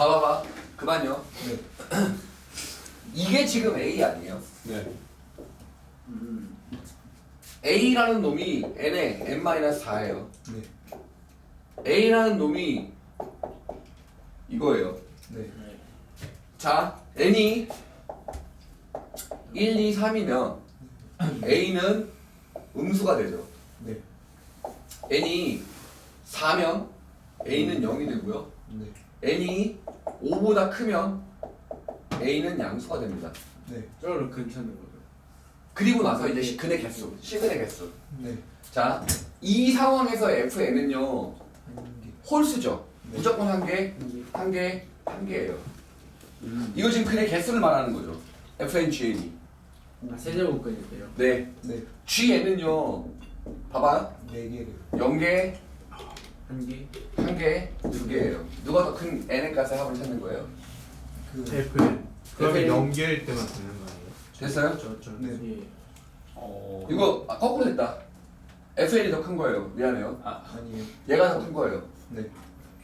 봐봐봐. 그만요. 네. 이게 지금 A 아니에요? 네. 음. A라는 놈이 n의 n-4예요. 네. A라는 놈이 이거예요. 네. 자, n이 1, 2, 3이면 A는 음수가 되죠. 네. n이 4면 A는 0이 되고요. 네. n이 5보다 크면 A는 양수가 됩니다. 네. 저로 괜찮은 거죠. 그리고 나서 이제 시- 근의 개수, 시근의 개수. 네. 자, 이 상황에서 fn은요. 홀수죠. 네. 무조건 한 개, 한 개, 한 개예요. 음. 이거 지금 근의 개수를 말하는 거죠. fn, gn이. 아, 세제곱근인데요. 네, 네. gn은요. 봐봐요. 네 개를. 0개, 한 개. 한 개, 두 개예요. 누가 더 큰 n의 값의 합을 찾는 거예요? 그. FN. 그러면. 연계일 때만 되는 거 아니에요? 됐어요? 저저 네. 예. 어. 이거 아, 거꾸로 됐다. fn이 더 큰 거예요. 미안해요. 아니에요. 얘가 더 큰 거예요. 네.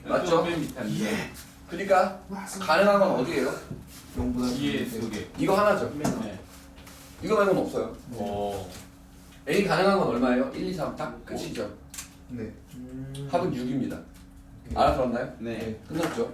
맞죠? 예. 그러니까 가능한 건 어디예요? 0보다 이해 두 개. 이거 하나죠. 네. 이거 말고는 없어요. 어. A 가능한 건 얼마예요? 1, 2, 3 딱 끝이죠. 네. 음. 합은 6입니다. 알아들었나요? 네. 끝났죠?